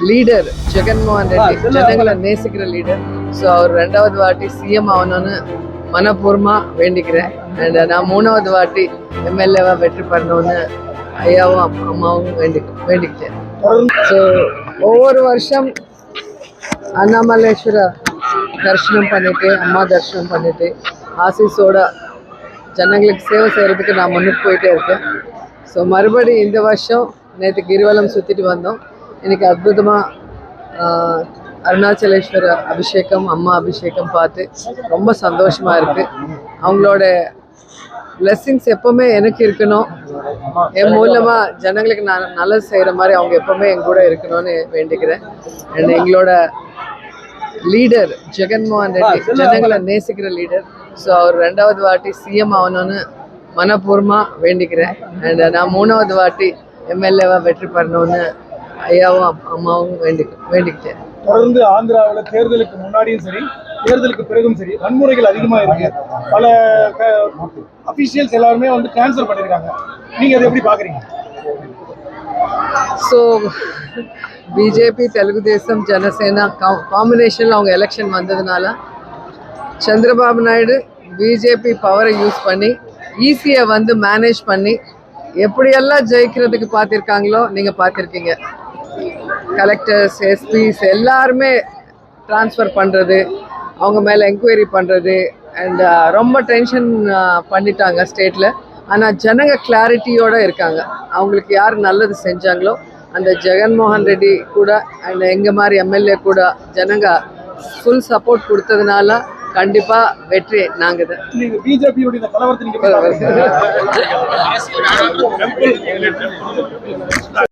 Leader Jaganmohan Reddy ஜனங்களை நேசிக்கிற leader so அவர் ரெண்டாவது வாட்டி சிஎம் ஆகணும்னு மனப்பூர்வமா வேண்டிக்கிறேன் அண்ட் நான் மூணாவது வாட்டி எம்எல்ஏவா வெற்றி பெறணும்னு ஐயாவும் அம்மாவும் வேண்டி வேண்டிக்கிட்டேன் ஸோ ஒவ்வொரு வருஷம் அண்ணாமலேஸ்வர தரிசனம் பண்ணிட்டு அம்மா தரிசனம் பண்ணிட்டு ஆசீஸோட ஜனங்களுக்கு சேவை செய்கிறதுக்கு நான் முன்னுக்கு போயிட்டே இருக்கேன் ஸோ மறுபடி இந்த வருஷம் நேற்று கிரிவலம் சுற்றிட்டு வந்தோம் இன்னைக்கு அற்புதமாக அருணாச்சலேஸ்வர அபிஷேகம் அம்மா அபிஷேகம் பார்த்து ரொம்ப சந்தோஷமா இருக்கு. அவங்களோட blessings எப்பவுமே எனக்கு இருக்கணும். என் மூலமா ஜனங்களுக்கு நான் நல்லது செய்யற மாதிரி அவங்க எப்பவுமே என் கூட இருக்கணும்னு வேண்டிக்கிறேன். அண்ட் எங்களோட லீடர் ஜெகன்மோகன் ரெட்டி ஜனங்களை நேசிக்கிற லீடர் ஸோ அவர் ரெண்டாவது வாட்டி சிஎம் ஆகணும்னு மனப்பூர்வமா வேண்டிக்கிறேன். அண்ட் நான் மூணாவது வாட்டி எம்எல்ஏவா வெற்றி பெறணும்னு ஐயாவும் அம்மாவும் வேண்டிக்க வேண்டிக்கிட்டேன் தொடர்ந்து ஆந்திராவில் தேர்தலுக்கு முன்னாடியும் சரி தேர்தலுக்கு பிறகும் சரி வன்முறைகள் அதிகமாக இருக்கு. பல அஃபிஷியல்ஸ் எல்லாருமே வந்து கேன்சல் பண்ணியிருக்காங்க நீங்கள் அதை எப்படி பார்க்குறீங்க ஸோ பிஜேபி தெலுங்கு தேசம் ஜனசேனா காம்பினேஷனில் அவங்க எலெக்ஷன் வந்ததுனால சந்திரபாபு நாயுடு பிஜேபி பவரை யூஸ் பண்ணி ஈஸியை வந்து மேனேஜ் பண்ணி எப்படியெல்லாம் ஜெயிக்கிறதுக்கு பார்த்துருக்காங்களோ நீங்கள் பார்த்துருக்கீங்க. கலெக்டர்ஸ் எஸ்பிஸ் எல்லாருமே ட்ரான்ஸ்ஃபர் பண்ணுறது அவங்க மேலே என்கொயரி பண்ணுறது அண்ட் ரொம்ப டென்ஷன் பண்ணிட்டாங்க ஸ்டேட்டில் ஆனால் ஜனங்க கிளாரிட்டியோட இருக்காங்க. அவங்களுக்கு யார் நல்லது செஞ்சாங்களோ அந்த ஜெகன்மோகன் ரெட்டி கூட அண்ட் எங்கள் மாதிரி எம்எல்ஏ கூட ஜனங்க ஃபுல் சப்போர்ட் கொடுத்ததுனால கண்டிப்பாக வெற்றி நாங்கள் நீங்க பிஜேபியுடைய கலவரத்தை?